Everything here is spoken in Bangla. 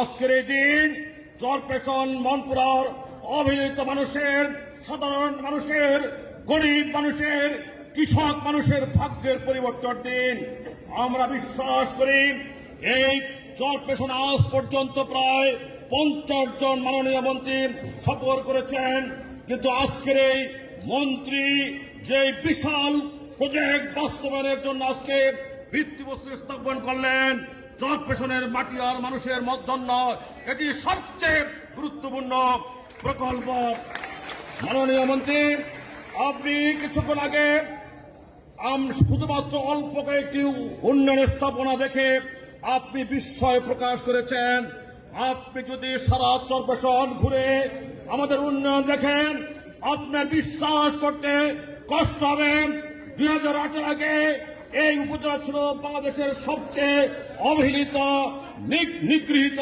আজকের এই দিন চরপেশন মনপুরার অভিনীত মানুষের, সাধারণ মানুষের, গরিব মানুষের, কৃষক মানুষের ভাগ্যের পরিবর্তন দিন। আমরা বিশ্বাস করি এই চরপেশন আজ পর্যন্ত প্রায় পঞ্চাশ জন মাননীয় মন্ত্রী সফর করেছেন। কিন্তু আজকের এই মন্ত্রী যে বিশাল প্রজেক্ট বাস্তবায়নের জন্য আজকে ভিত্তিবস্তু স্থাপন করলেন চরপেশনের মাটি আর মানুষের নয়। এটি সবচেয়ে গুরুত্বপূর্ণ প্রকল্প। মাননীয় মন্ত্রী, আপনি কিছুক্ষণ আগে শুধুমাত্র অল্প কয়েকটি উন্নয়ন স্থাপনা দেখে আপনি বিস্ময় প্রকাশ করেছেন। আপনি যদি সারা চরপেশন ঘুরে আমাদের উন্নয়ন দেখেন, আপনার বিশ্বাস করতে কষ্ট হবে। দুই হাজার আঠারো আগে এই উপজেলা ছিল বাংলাদেশের সবচেয়ে অবহেলিত নিগৃহীত